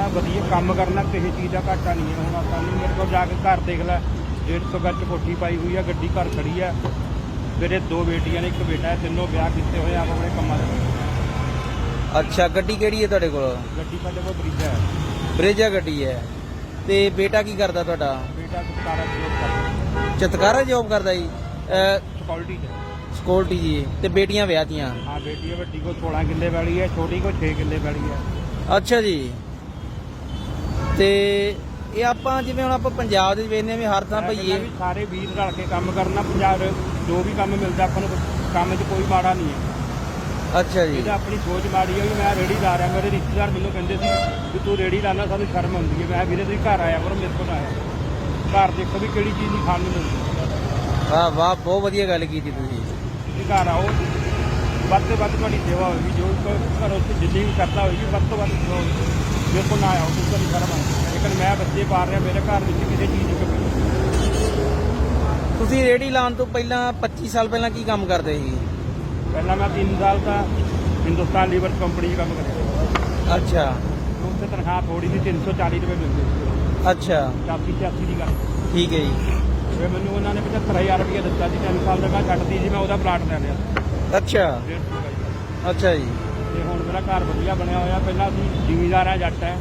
ਨਾ ਵਧੀਆ ਕੰਮ ਕਰਨਾ ਕਿਸੇ ਚੀਜ਼ ਦਾ ਘਾਟਾ ਨਹੀਂ ਹੈ। ਹੁਣ ਆਪਾਂ ਨੂੰ ਮੇਰੇ ਕੋਲ ਜਾ ਕੇ ਘਰ ਦੇਖ ਲੈ 150 ਗੱਜ ਕੋਠੀ ਪਾਈ ਹੋਈ ਆ ਗੱਡੀ ਘਰ ਖੜੀ ਆ। ਮੇਰੇ ਦੋ ਬੇਟੀਆਂ ਨੇ ਇੱਕ ਬੇਟਾ ਹੈ ਤਿੰਨੋਂ ਵਿਆਹ ਕੀਤੇ ਹੋਏ ਆ ਆਪ ਆਪਣੇ ਕੰਮਾਂ ਦੇ ਅੱਛਾ ਗੱਡੀ ਕਿਹੜੀ ਹੈ ਤੁਹਾਡੇ ਕੋਲ? ਗੱਡੀ ਸਾਡੇ ਕੋਲ ਬਰੀਜਾ ਹੈ। ਬਰੇਜਾ ਗੱਡੀ ਹੈ। ਤੇ ਬੇਟਾ ਕੀ ਕਰਦਾ ਤੁਹਾਡਾ? ਬੇਟਾ ਕੁਤਾਰਾ ਜੋਬ ਕਰਦਾ। ਚਤਕਾਰਾ ਜੌਬ ਕਰਦਾ ਜੀ? ਸਕਿਉਰਟੀ ਤੇ ਸਕਿਉਰਟੀ ਜੀ। ਤੇ ਬੇਟੀਆਂ ਵਿਆਹਤੀਆਂ? ਹਾਂ ਬੇਟੀ ਹੈ ਵੱਡੀ ਕੋ 16 ਕਿੱਲੇ ਵਾਲੀ ਹੈ ਛੋਟੀ ਕੋ 6 ਕਿੱਲੇ ਵਾਲੀ ਹੈ। ਅੱਛਾ ਜੀ। ਤੇ ਇਹ ਆਪਾਂ ਜਿਵੇਂ ਹੁਣ ਆਪਾਂ ਪੰਜਾਬ ਦੇ ਵੇਖਦੇ ਹਾਂ ਵੀ ਹਰ ਥਾਂ ਭਈਏ ਵੀ ਸਾਰੇ ਵੀਰ ਰਲ ਕੇ ਕੰਮ ਕਰਨਾ ਪੰਜਾਬ ਜੋ ਵੀ ਕੰਮ ਮਿਲਦਾ ਆਪਾਂ ਨੂੰ ਕੰਮ 'ਚ ਕੋਈ ਮਾੜਾ ਨਹੀਂ ਹੈ। ਅੱਛਾ ਜੀ। ਇਹਦਾ ਆਪਣੀ ਸੋਚ ਮਾੜੀ ਹੈ ਵੀ ਮੈਂ ਰੇੜੀ ਲਾ ਰਿਹਾ ਮੇਰੇ ਰਿਸ਼ਤੇਦਾਰ ਮੈਨੂੰ ਕਹਿੰਦੇ ਸੀ ਵੀ ਤੂੰ ਰੇੜੀ ਲਾਣਾ ਸਾਨੂੰ ਸ਼ਰਮ ਆਉਂਦੀ ਹੈ। ਮੈਂ ਵੀਰੇ ਤੁਸੀਂ ਘਰ ਆਇਆ ਕਰੋ ਮੇਰੇ ਕੋਲ ਆਇਆ ਘਰ ਦੇਖੋ ਵੀ ਕਿਹੜੀ ਚੀਜ਼ ਨਹੀਂ ਖਾਣ ਨੂੰ ਮਿਲਦੀ ਵਾਹ ਵਾਹ ਬਹੁਤ ਵਧੀਆ ਗੱਲ ਕੀਤੀ ਤੁਸੀਂ। ਤੁਸੀਂ ਘਰ ਆਓ ਵੱਧ ਤੋਂ ਵੱਧ ਤੁਹਾਡੀ ਸੇਵਾ ਹੋਏਗੀ। ਜੋ ਘਰੋਂ ਜਿੰਨੀ ਵੀ ਕਰਦਾ ਹੋਏਗੀ ਵੱਧ ਤੋਂ ਵੱਧ ਸੇਵਾ ਮੇਰੇ ਕੋਲ ਨਾ ਆਓ ਤੁਸੀਂ ਤੁਹਾਨੂੰ ਸ਼ਰਮ ਆਉਂਦੀ ਲੇਕਿਨ ਮੈਂ ਬੱਚੇ ਪਾਲ ਰਿਹਾ ਮੇਰੇ ਘਰ ਵਿੱਚ ਕਿਸੇ ਚੀਜ਼ ਦੀ ਕਮੀ ਨਹੀਂ। ਤੁਸੀਂ ਰੇੜੀ ਲਾਉਣ ਤੋਂ ਪਹਿਲਾਂ 25 ਸਾਲ ਪਹਿਲਾਂ ਕੀ ਕੰਮ ਕਰਦੇ ਸੀ? ਪਹਿਲਾਂ ਮੈਂ 3 ਸਾਲ ਤਾਂ ਹਿੰਦੁਸਤਾਨ ਲੀਵਰ ਕੰਪਨੀ 'ਚ ਕੰਮ ਕਰਿਆ। ਅੱਛਾ। ਉੱਥੇ ਤਨਖਾਹ ਥੋੜੀ ਸੀ 340 ਰੁਪਏ ਮਿਲਦੇ ਸੀ। ਅੱਛਾ। 80 86 ਦੀ ਗੱਲ। ਠੀਕ ਹੈ ਜੀ। ਫਿਰ ਮੈਨੂੰ ਉਹਨਾਂ ਨੇ 75000 ਰੁਪਏ ਦਿੱਤਾ ਸੀ 3 ਸਾਲ ਦਾ ਮੈਂ ਛੱਡਦੀ ਸੀ ਮੈਂ ਉਹਦਾ ਪਲਾਟ ਲੈ ਲਿਆ। ਅੱਛਾ। 150 ਰੁਪਏ ਅੱਛਾ ਜੀ। ਤੇ ਹੁਣ ਮੇਰਾ ਘਰ ਵਧੀਆ ਬਣਿਆ ਹੋਇਆ ਪਹਿਲਾਂ ਅਸੀਂ ਜ਼ਿਮੀਦਾਰ ਆ ਜੱਟ ਹੈ।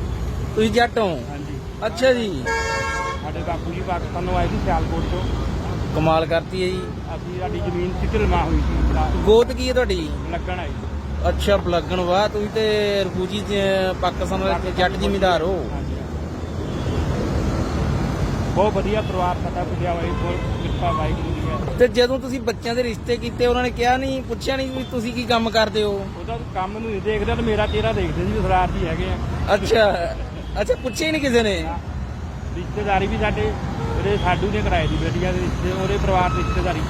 ਤੁਸੀਂ ਜੱਟ ਹੋ? ਹਾਂਜੀ। ਅੱਛਾ ਜੀ। ਸਾਡੇ ਬਾਪੂ ਜੀ ਪਾਕਿਸਤਾਨੋਂ ਆਏ ਸੀ ਸਿਆਲਕੋਟ ਤੋਂ। ਕਮਾਲ ਕਰਤੀ ਹੈ ਜੀ। ਅਸੀਂ ਸਾਡੀ ਜ਼ਮੀਨ ਸੀ ਢਲਮਾ ਹੋਈ ਸੀ ਗੋਤ ਕੀ ਹੈ ਤੁਹਾਡੀ? ਲੱਗਣ ਆਈ ਅੱਛਾ ਬਲਗਣ ਵਾਹ ਤੁਸੀਂ ਤੇ ਰਫੂਜੀ ਪਾਕਿਸਤਾਨ ਦੇ ਜੱਟ ਜ਼ਿਮੀਂਦਾਰ ਹੋ। ਹਾਂਜੀ। ਬਹੁਤ ਵਧੀਆ ਪਰਿਵਾਰ ਸਾਡਾ ਪੁੱਜਿਆ ਜੀ, ਬਹੁਤ ਕਿਰਪਾ ਵਾਹਿਗੁਰੂ ਦੀ ਹੈ। ਤੇ ਜਦੋਂ ਤੁਸੀਂ ਬੱਚਿਆਂ ਦੇ ਰਿਸ਼ਤੇ ਕੀਤੇ ਉਹਨਾਂ ਨੇ ਕਿਹਾ ਨਹੀਂ ਪੁੱਛਿਆ ਨਹੀਂ ਵੀ ਤੁਸੀਂ ਕੀ ਕੰਮ ਕਰਦੇ ਹੋ? ਉਹਦਾ ਕੰਮ ਨੂੰ ਨਹੀਂ ਦੇਖਦੇ ਤੇ ਮੇਰਾ ਚਿਹਰਾ ਦੇਖਦੇ ਸੀ ਵੀ ਸਰਦਾਰ ਜੀ ਹੈਗੇ ਆ। ਅੱਛਾ ਅੱਛਾ ਪੁੱਛਿਆ ਹੀ ਨਹੀਂ ਕਿਸੇ ਨੇ? ਰਿਸ਼ਤੇਦਾਰੀ ਵੀ ਸਾਡੇ ਉਹਦੇ ਸਾਡੂ ਨੇ ਕਰਾਏ ਦੀ ਬੇਟੀਆਂ ਦੇ ਰਿਸ਼ਤੇ ਉਹਦੇ ਪਰਿਵਾਰ ਦੀ ਰਿਸ਼ਤੇਦਾਰੀ।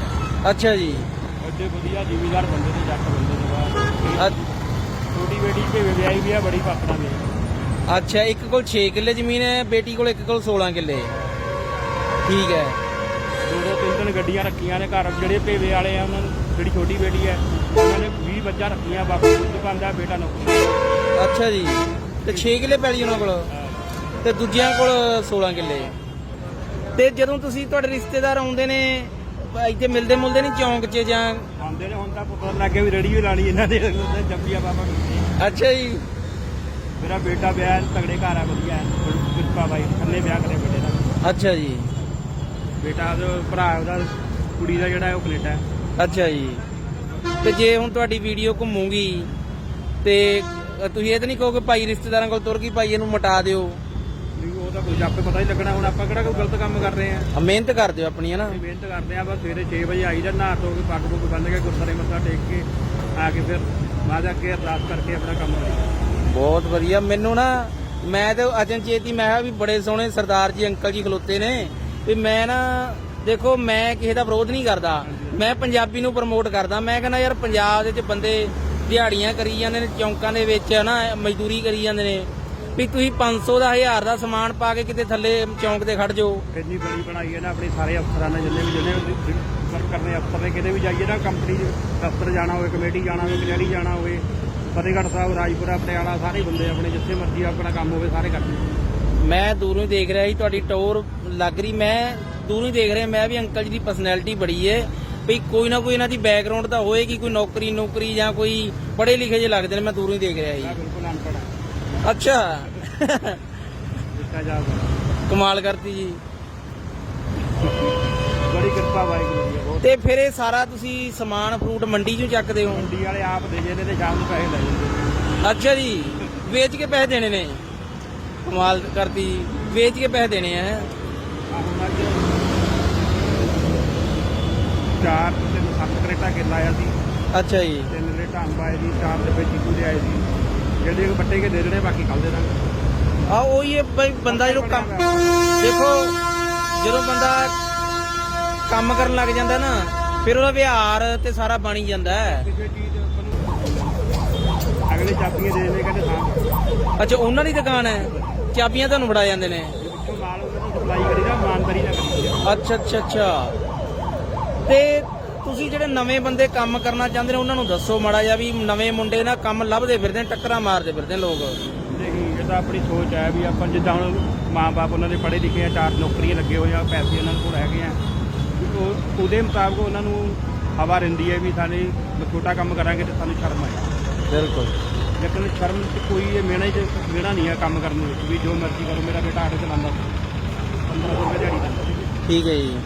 ਅੱਛਾ ਜੀ। ਐਡੇ ਵਧੀਆ ਜ਼ਿਮੀਦਾਰ ਬੰਦੇ ਨੇ ਜੱਟ ਬੰਦੇ ਨੇ ਅ- ਛੋਟੀ ਬੇਟੀ ਭੇਵੇ ਵਿਆਹੀ ਵੀ ਆ ਬੜੀ ਪਾਤਰਾਂ ਦੀ। ਅੱਛਾ ਇੱਕ ਕੋਲ 6 ਕਿੱਲੇ ਜ਼ਮੀਨ ਹੈ ਬੇਟੀ ਕੋਲ ਇੱਕ ਕੋਲ 16 ਕਿੱਲੇ। ਠੀਕ ਹੈ। ਦੋ ਦੋ ਤਿੰਨ ਤਿੰਨ ਗੱਡੀਆਂ ਰੱਖੀਆਂ ਨੇ ਘਰ। ਜਿਹੜੇ ਭੇਵੇ ਵਾਲੇ ਆ ਉਹਨਾਂ ਨੂੰ ਜਿਹੜੀ ਛੋਟੀ ਬੇਟੀ ਹੈ ਉਹਨਾਂ ਨੇ 20 ਬੱਚਾ ਰੱਖੀਆਂ ਬਾਪੂ ਦੁਕਾਨ ਦਾ ਬੇਟਾ ਨੌਕਰੀ। ਅੱਛਾ ਜੀ। ਤੇ 6 ਕਿੱਲੇ ਪੈਲੀ ਉਹਨਾਂ ਕੋਲ? ਤੇ ਦੂਜਿਆਂ ਕੋਲ 16 ਕਿੱਲੇ? ਤੇ ਜਦੋਂ ਤੁਸੀਂ ਤੁਹਾਡੇ ਰਿਸ਼ਤੇਦਾਰ ਆਉਂਦੇ ਨੇ ਇੱਥੇ ਮਿਲਦੇ ਮੁਲਦੇ ਨਹੀਂ ਚੌਂਕ 'ਚ ਜਾਂ? ਆਉਂਦੇ ਨੇ ਹੁਣ ਤਾਂ ਪਤਾ ਲੱਗ ਗਿਆ ਵੀ ਰੇੜੀ ਵੀ ਲਾਣੀ ਇਹਨਾਂ ਦੇ ਜੰਪੀਆ ਬਾਬਾ ਅੱਛਾ ਜੀ। ਮੇਰਾ ਬੇਟਾ ਵਿਆਹ ਤਗੜੇ ਘਰ ਆ ਵਧੀਆ। ਕਿਰਪਾ ਬਾਈ ਥੱਲੇ ਵਿਆਹ ਕਰੇ ਬੇਟੇ ਦਾ। ਅੱਛਾ ਜੀ। ਬੇਟਾ ਉਹਦਾ ਭਰਾ ਉਹਦਾ ਕੁੜੀ ਦਾ ਜਿਹੜਾ ਹੈ ਉਹ ਕੈਨੇਡਾ ਹੈ। ਅੱਛਾ ਜੀ। ਤੇ ਜੇ ਹੁਣ ਤੁਹਾਡੀ ਵੀਡੀਓ ਘੁੰਮੂਗੀ ਤੇ ਤੁਸੀਂ ਇਹ ਤਾਂ ਨਹੀਂ ਕਹੋਗੇ ਭਾਈ ਰਿਸ਼ਤੇਦਾਰਾਂ ਕੋਲ ਤੁਰ ਗਈ ਭਾਈ ਇਹਨੂੰ ਮਟਾ ਦਿਓ। ਵੀ ਉਹ ਤਾਂ ਕੁਝ ਆਪੇ ਪਤਾ ਹੀ ਲੱਗਣਾ ਹੁਣ ਆਪਾਂ ਕਿਹੜਾ ਕੋਈ ਗਲਤ ਕੰਮ ਕਰ ਰਹੇ ਆ ਆ ਮਿਹਨਤ ਕਰ ਦਿਓ ਆਪਣੀ ਹੈ ਨਾ ਅਸੀਂ ਮਿਹਨਤ ਕਰਦੇ ਆ ਬਸ ਸਵੇਰੇ 6 ਵਜੇ ਆਈਦਾ ਨਹਾ ਧੋ ਕੇ ਪੱਗ ਪੁੱਗ ਬੰਨ ਕੇ ਗੁਰਦਾਰੇ ਮੱਥਾ ਟੇਕ ਕੇ ਆ ਕੇ ਫਿਰ ਬਾਅਦ ਅੱਗੇ ਅਰਦਾਸ ਕਰਕੇ ਆਪਣਾ ਕੰਮ ਕਰੀਦਾ ਬਹੁਤ ਵਧੀਆ। ਮੈਨੂੰ ਨਾ ਮੈਂ ਤੇ ਅਚਨਚੇਤ ਹੀ ਮੈਂ ਕਿਹਾ ਵੀ ਬੜੇ ਸੋਹਣੇ ਸਰਦਾਰ ਜੀ ਅੰਕਲ ਜੀ ਖਲੋਤੇ ਨੇ। ਵੀ ਮੈਂ ਨਾ, ਦੇਖੋ, ਮੈਂ ਕਿਸੇ ਦਾ ਵਿਰੋਧ ਨਹੀਂ ਕਰਦਾ। ਮੈਂ ਪੰਜਾਬੀ ਨੂੰ ਪ੍ਰਮੋਟ ਕਰਦਾ। ਮੈਂ ਕਹਿੰਦਾ, ਯਾਰ, ਪੰਜਾਬ ਦੇ ਵਿੱਚ ਬੰਦੇ ਦਿਹਾੜੀਆਂ ਕਰੀ ਜਾਂਦੇ ਨੇ, ਚੌਂਕਾਂ ਦੇ ਵਿੱਚ, ਹਨਾ, ਮਜ਼ਦੂਰੀ ਕਰੀ ਜਾਂਦੇ ਨੇ। ਵੀ ਤੁਸੀਂ 500 ਦਾ 1000 ਦਾ ਸਮਾਨ ਪਾ ਕੇ ਕਿਤੇ ਥੱਲੇ ਚੌਂਕ ਤੇ ਖੜ ਜਾਓ। ਇੰਨੀ ਬੜੀ ਬਣਾਈ ਹੈ ਨਾ, ਆਪਣੇ ਸਾਰੇ ਅਫਸਰਾਂ ਨੇ, ਜਿੰਨੇ ਵੀ ਜਿੰਨੇ ਵੀ ਵਰਕ ਕਰਨੇ ਅਫਸਰ ਨੇ, ਕਿਤੇ ਵੀ ਜਾਈਏ ਨਾ ਕੰਪਨੀ ਦੇ ਦਫ਼ਤਰ ਜਾਣਾ ਹੋਵੇ, ਕਮੇਟੀ ਜਾਣਾ ਹੋਵੇ, ਕਚਹਿਰੀ ਜਾਣਾ ਹੋਵੇ, ਫਤਿਹਗੜ੍ਹ ਸਾਹਿਬ, ਰਾਜਪੁਰਾ, ਪਟਿਆਲਾ, ਸਾਰੇ ਬੰਦੇ ਆਪਣੇ ਜਿੱਥੇ ਮਰਜ਼ੀ ਆਪਣਾ ਕੰਮ ਹੋਵੇ, ਸਾਰੇ ਕਰਦੇ ਮੈਂ ਦੂਰੋਂ ਹੀ ਦੇਖ ਰਿਹਾ ਸੀ ਤੁਹਾਡੀ ਟੌਰ ਲੱਗ ਰਹੀ ਮੈਂ ਦੂਰੋਂ ਹੀ ਦੇਖ ਰਿਹਾ ਮੈਂ ਵੀ ਅੰਕਲ ਜੀ ਦੀ ਪਰਸਨੈਲਿਟੀ ਬੜੀ ਏ। ਵੀ ਕੋਈ ਨਾ ਕੋਈ ਇਹਨਾਂ ਦੀ ਬੈਕਗ੍ਰਾਉਂਡ ਤਾਂ ਹੋਏਗੀ ਕੋਈ ਨੌਕਰੀ ਨੌਕਰੀ ਜਾਂ ਕੋਈ ਪੜ੍ਹੇ ਲਿਖੇ ਜੇ ਲੱਗਦੇ ਨੇ ਮੈਂ ਦੂਰੋਂ ਹੀ ਦੇਖ ਰਿਹਾ ਸੀ। ਬਿਲਕੁਲ ਅਨਪੜ੍ਹ ਹਾਂ ਅੱਛਾ। ਕਮਾਲ ਕਰਤੀ ਜੀ। ਬੜੀ ਕਿਰਪਾ ਵਾਹਿਗੁਰੂ ਦੀ ਬਹੁਤ ਤੇ ਫਿਰ ਇਹ ਸਾਰਾ ਤੁਸੀਂ ਸਮਾਨ ਫਰੂਟ ਮੰਡੀ ਚੋਂ ਚੱਕਦੇ ਹੋ? ਮੰਡੀ ਵਾਲੇ ਆਪ ਦੇ ਜਾਂਦੇ ਤੇ ਸ਼ਾਮ ਨੂੰ ਪੈਸੇ ਲੈ ਜਾਂਦੇ ਅੱਛਾ ਜੀ ਵੇਚ ਕੇ ਪੈਸੇ ਦੇਣੇ ਨੇ? ਕਮਾਲ ਕਰਤੀ ਵੇਚ ਕੇ ਪੈਸੇ ਦੇਣੇ ਆ। ਚਾਰ ਤੇ ਸੱਤ ਕਰੇਟਾ ਕਿੱਲਾ ਆਇਆ ਸੀ। ਅੱਛਾ ਜੀ। ਤਿੰਨ ਕਰੇਟਾ ਅੰਬ ਆਏ ਸੀ ਚਾਰ ਡੱਬੇ ਚੀਕੂ ਦੇ ਆਏ ਸੀ। ਜਿਹੜੇ ਕੋ ਵੱਟੇ ਕੇ ਦੇ ਦੇਣੇ ਬਾਕੀ ਕੱਲ ਦੇ ਦਾਂਗੇ। ਆ ਉਹੀ ਹੈ ਬਈ ਬੰਦਾ ਜਦੋਂ ਕੰਮ ਦੇਖੋ ਜਦੋਂ ਬੰਦਾ ਕੰਮ ਕਰਨ ਲੱਗ ਜਾਂਦਾ ਨਾ ਫਿਰ ਉਹਦਾ ਵਿਹਾਰ ਤੇ ਸਾਰਾ ਬਣੀ ਜਾਂਦਾ ਹੈ। ਅਗਲੇ ਚਾਬੀਆਂ ਦੇ ਦੇਣੇ ਕਹਿੰਦੇ ਹਾਂ। ਅੱਛਾ ਉਹਨਾਂ ਦੀ ਦੁਕਾਨ ਹੈ? ਚਾਬੀਆਂ ਤੁਹਾਨੂੰ ਫੜਾ ਜਾਂਦੇ ਨੇ? ਵਿੱਚੋਂ ਮਾਲ ਉਹਨਾਂ ਨੂੰ ਸਪਲਾਈ ਕਰੀਦਾ ਇਮਾਨਦਾਰੀ ਨਾਲ ਕਰੀਦਾ ਅੱਛਾ ਅੱਛਾ ਅੱਛਾ। ਤੇ ਤੁਸੀਂ ਜਿਹੜੇ ਨਵੇਂ ਬੰਦੇ ਕੰਮ ਕਰਨਾ ਚਾਹੁੰਦੇ ਨੇ ਉਹਨਾਂ ਨੂੰ ਦੱਸੋ ਮਾੜਾ ਜਿਹਾ ਵੀ ਨਵੇਂ ਮੁੰਡੇ ਨਾ ਕੰਮ ਲੱਭਦੇ ਫਿਰਦੇ ਨੇ ਟੱਕਰਾਂ ਮਾਰਦੇ ਫਿਰਦੇ ਨੇ ਲੋਕ। ਨਹੀਂ ਤਾਂ ਆਪਣੀ ਸੋਚ ਹੈ ਵੀ ਆਪਾਂ ਜਿੱਦਾਂ ਹੁਣ ਮਾਂ-ਬਾਪ ਉਹਨਾਂ ਦੇ ਪੜ੍ਹੇ ਲਿਖੇ ਆ ਚਾਰ ਨੌਕਰੀਆਂ ਲੱਗੇ ਹੋਏ ਆ ਪੈਸੇ ਉਹਨਾਂ ਕੋਲ ਹੈਗੇ ਆ। ਵੀ ਉਹ ਉਹਦੇ ਮੁਤਾਬਕ ਉਹਨਾਂ ਨੂੰ ਹਵਾ ਰਹਿੰਦੀ ਹੈ ਵੀ ਸਾਡੇ ਛੋਟਾ ਕੰਮ ਕਰਾਂਗੇ ਤੇ ਸਾਨੂੰ ਸ਼ਰਮ ਆਏ ਬਿਲਕੁਲ। ਲੇਕਿਨ ਸ਼ਰਮ ਚ ਕੋਈ ਇਹ ਮੇਣਾ ਹੀ ਮੇਣਾ ਨਹੀਂ ਹੈ ਕੰਮ ਕਰਨ ਵਿੱਚ ਵੀ ਜੋ ਮਰਜ਼ੀ ਕਰੋ ਮੇਰਾ ਬੇਟਾ ਆਟੋ ਚਲਾਉਂਦਾ ਸੀ। 1500 ਰੁਪਏ ਦਿਹਾੜੀ ਸੀ। ਠੀਕ ਹੈ ਜੀ।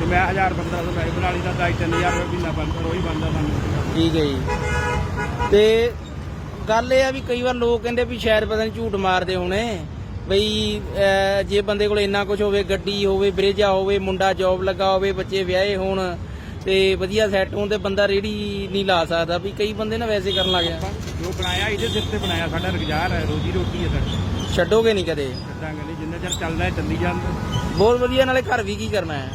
ਤੇ ਮੈਂ 1000 1500 ਪੈਸੇ ਬਣਾ ਲਈ ਤਾਂ 3000 ਰੁਪਏ ਮਹੀਨਾ ਬੰਦ ਰੋਜ਼ ਬੰਦਾ ਸਾਨੂੰ। ਠੀਕ ਹੈ ਜੀ। ਤੇ ਗੱਲ ਇਹ ਆ ਵੀ ਕਈ ਵਾਰ ਲੋਕ ਕਹਿੰਦੇ ਵੀ ਸ਼ਾਇਦ ਪਤਾ ਨਹੀਂ ਝੂਠ ਮਾਰਦੇ ਹੋਣੇ। ਬਈ ਜੇ ਬੰਦੇ ਕੋਲ ਇੰਨਾ ਕੁਝ ਹੋਵੇ ਗੱਡੀ ਹੋਵੇ ਬਰੇਜਾ ਹੋਵੇ ਮੁੰਡਾ ਜੌਬ ਲੱਗਾ ਹੋਵੇ ਬੱਚੇ ਵਿਆਹੇ ਹੋਣ ਤੇ ਵਧੀਆ ਸੈੱਟ ਹੋਣ ਤੇ ਬੰਦਾ ਰੇੜੀ ਨਹੀਂ ਲਾ ਸਕਦਾ ਵੀ ਕਈ ਬੰਦੇ ਨਾ ਵੈਸੇ ਕਰਨ ਲੱਗ ਜਾਂਦੇ। ਜੋ ਬਣਾਇਆ ਇਹਦੇ ਸਿਰ ਤੇ ਬਣਾਇਆ ਸਾਡਾ ਰੁਜ਼ਗਾਰ ਹੈ ਰੋਜੀ ਰੋਟੀ ਹੈ ਸਾਡੀ। ਛੱਡੋਗੇ ਨਹੀਂ ਕਦੇ। ਛੱਡਾਂਗੇ ਨਹੀਂ ਜਿੰਨਾ ਚਿਰ ਚੱਲਦਾ ਹੈ ਚੱਲੀ ਜਾਂਦਾ। ਬਹੁਤ ਵਧੀਆ ਨਾਲੇ ਘਰ ਵੀ ਕੀ ਕਰਨਾ ਹੈ?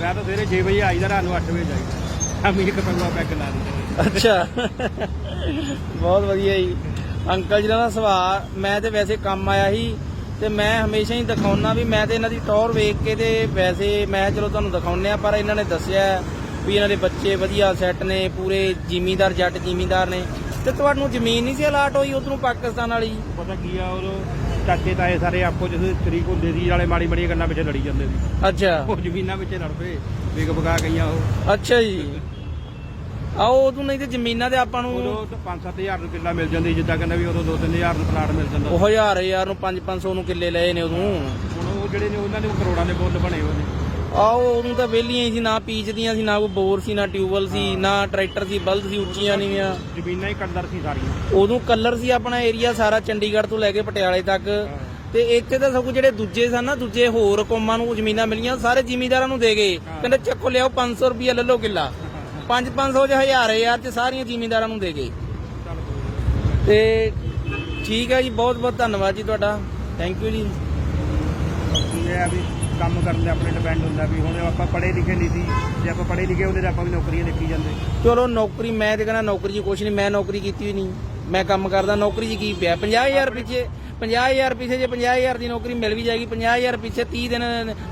ਮੈਂ ਤਾਂ ਸਵੇਰੇ 6 ਵਜੇ ਆਈਦਾ ਰਾਤ ਨੂੰ 8 ਵਜੇ ਜਾਈਦਾ। ਅਮੀ ਇੱਕ ਪਗਵਾ ਪੈਕ ਲਾ ਦਿੰਦਾ ਅੱਛਾ। ਬਹੁਤ ਵਧੀਆ ਜੀ। ਅੰਕਲ ਜੀ ਦਾ ਸੁਭਾਅ ਮੈਂ ਤੇ ਵੈਸੇ ਕੰਮ ਆਇਆ ਸੀ ਤੇ ਮੈਂ ਹਮੇਸ਼ਾ ਹੀ ਦਿਖਾਉਣਾ ਵੀ ਮੈਂ ਤੇ ਇਹਨਾਂ ਦੀ ਟੌਰ ਵੇਖ ਕੇ ਤੇ ਵੈਸੇ ਮੈਂ ਚਲੋ ਤੁਹਾਨੂੰ ਦਿਖਾਉਣੇ ਆ ਪਰ ਇਹਨਾਂ ਨੇ ਦੱਸਿਆ ਵੀ ਇਹਨਾਂ ਦੇ ਬੱਚੇ ਵਧੀਆ ਸੈੱਟ ਨੇ ਪੂਰੇ ਜ਼ਿਮੀਂਦਾਰ ਜੱਟ ਜ਼ਿਮੀਂਦਾਰ ਨੇ। ਤੇ ਤੁਹਾਨੂੰ ਜ਼ਮੀਨ ਨਹੀਂ ਸੀ ਅਲਾਟ ਹੋਈ ਉਧਰੋਂ ਪਾਕਿਸਤਾਨ ਵਾਲੀ? ਪਤਾ ਕੀ ਆ ਉਹ ਚਾਚੇ ਤਾਏ ਸਾਰੇ ਆਪੋ ਜਿਸ ਸ਼ਰੀਕ ਹੁੰਦੇ ਸੀ ਨਾਲੇ ਮਾੜੀ ਮਾੜੀਆਂ ਗੱਲਾਂ ਵਿੱਚ ਲੜੀ ਜਾਂਦੇ ਸੀ। ਅੱਛਾ। ਉਹ ਜ਼ਮੀਨਾਂ ਵਿੱਚ ਲੜ ਪਏ ਵਿਕ ਬਗਾ ਗਈਆਂ ਉਹ। ਅੱਛਾ ਜੀ। ਆਓ ਉਦੋਂ ਨਹੀਂ ਤੇ ਜ਼ਮੀਨਾਂ ਤੇ ਆਪਾਂ ਨੂੰ ਉਦੋਂ 5-7000 ਨੂੰ ਕਿੱਲਾ ਮਿਲ ਜਾਂਦੀ ਜਿੱਦਾਂ ਕਹਿੰਦਾ ਵੀ ਉਦੋਂ 2-3000 ਨੂੰ ਪਲਾਟ ਮਿਲ ਜਾਂਦਾ। ਉਹ ਹਜ਼ਾਰ ਹਜ਼ਾਰ ਨੂੰ 5-500 ਨੂੰ ਕਿੱਲੇ ਲਏ ਨੇ ਉਦੋਂ। ਹੁਣ ਉਹ ਜਿਹੜੇ ਨੇ ਉਹਨਾਂ ਦੇ ਕਰੋੜਾਂ ਦੇ ਬੁੱਲ ਬਣੇ ਹੋਏ ਨੇ। ਆਓ ਉਦੋਂ ਤਾਂ ਵਿਹਲੀਆਂ ਹੀ ਸੀ ਨਾ ਪੀਚਦੀਆਂ ਸੀ ਨਾ ਕੋਈ ਬੋਰ ਸੀ ਨਾ ਟਿਊਬਵੈਲ ਸੀ ਨਾ ਟਰੈਕਟਰ ਸੀ ਬਲਦ ਸੀ ਉੱਚੀਆਂ ਨੀਵੀਆਂ। ਜ਼ਮੀਨਾਂ ਹੀ ਕੰਦਰ ਸੀ ਸਾਰੀਆਂ। ਉਦੋਂ ਕਲਰ ਸੀ ਆਪਣਾ ਏਰੀਆ ਸਾਰਾ ਚੰਡੀਗੜ੍ਹ ਤੋਂ ਲੈ ਕੇ ਪਟਿਆਲੇ ਤੱਕ। ਤੇ ਇੱਥੇ ਤਾਂ ਸਭ ਕੁਝ ਜਿਹੜੇ ਦੂਜੇ ਸਨ ਨਾ ਦੂਜੇ ਹੋਰ ਕੌਮਾਂ ਨੂੰ ਜ਼ਮੀਨਾਂ ਮਿਲੀਆਂ ਸਾਰੇ ਜ਼ਿਮੀਂਦਾਰਾਂ ਨੂੰ ਦੇ ਗਏ। ਕਹਿੰਦੇ ਚੱਕੋ ਲਿਆਓ 500 ਰੁਪਏ ਲੈ ਲਓ ਕਿੱਲਾ। 5 500 ਜਾਂ ਹਜ਼ਾਰ ਹਜ਼ਾਰ ਚ ਸਾਰੀਆਂ ਜ਼ਿਮੀਂਦਾਰਾਂ ਨੂੰ ਦੇ ਗਏ। ਤੇ ਠੀਕ ਹੈ ਜੀ ਬਹੁਤ ਬਹੁਤ ਧੰਨਵਾਦ ਜੀ ਤੁਹਾਡਾ। ਥੈਂਕ ਯੂ ਜੀ। ਇਹ ਆ ਵੀ? ਕੰਮ ਕਰਨ ਦੇ ਆਪਣੇ ਡਿਪੈਂਡ ਹੁੰਦਾ ਵੀ ਹੁਣ ਆਪਾਂ ਪੜ੍ਹੇ ਲਿਖੇ ਨਹੀਂ ਸੀ ਜੇ ਆਪਾਂ ਪੜ੍ਹੇ ਲਿਖੇ ਹੁੰਦੇ ਤਾਂ ਆਪਾਂ ਵੀ ਨੌਕਰੀਆਂ ਦੇਖੀ ਜਾਂਦੇ। ਚਲੋ ਨੌਕਰੀ ਮੈਂ ਤੇ ਕਹਿੰਦਾ ਨੌਕਰੀ 'ਚ ਕੁਛ ਨਹੀਂ ਮੈਂ ਨੌਕਰੀ ਕੀਤੀ ਹੋਈ ਨਹੀਂ। ਮੈਂ ਕੰਮ ਕਰਦਾ ਨੌਕਰੀ 'ਚ ਕੀ ਪਿਆ? 50000 ਪਿੱਛੇ 50000 ਪਿੱਛੇ ਜੇ 50000 ਦੀ ਨੌਕਰੀ ਮਿਲ ਵੀ ਜਾਏਗੀ 50000 ਪਿੱਛੇ 30 ਦਿਨ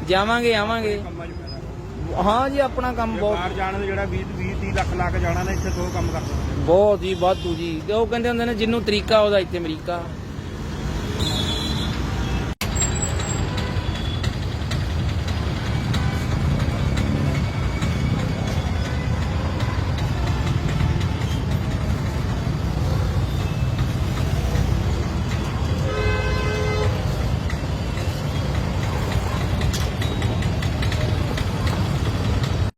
ਜਾਵਾਂਗੇ ਆਵਾਂਗੇ। ਕੰਮਾਂ 'ਚ ਪੈਣਾ। ਹਾਂ ਜੀ ਆਪਣਾ ਕੰਮ ਬਹੁਤ ਬਾਹਰ ਜਾਣ ਨੂੰ ਜਿਹੜਾ 20 20 30 ਲੱਖ ਲਾ ਕੇ ਜਾਣਾ ਨਾ ਇੱਥੇ ਦੋ ਕੰਮ ਕਰਨਾ ਬਹੁਤ ਹੀ ਵਾਧੂ ਜੀ। ਤੇ ਉਹ ਕਹਿੰਦੇ ਹੁੰਦੇ ਨੇ ਜਿੰਨੂੰ ਤਰੀਕਾ ਉਹਦਾ ਇੱਥੇ ਅਮਰੀਕਾ।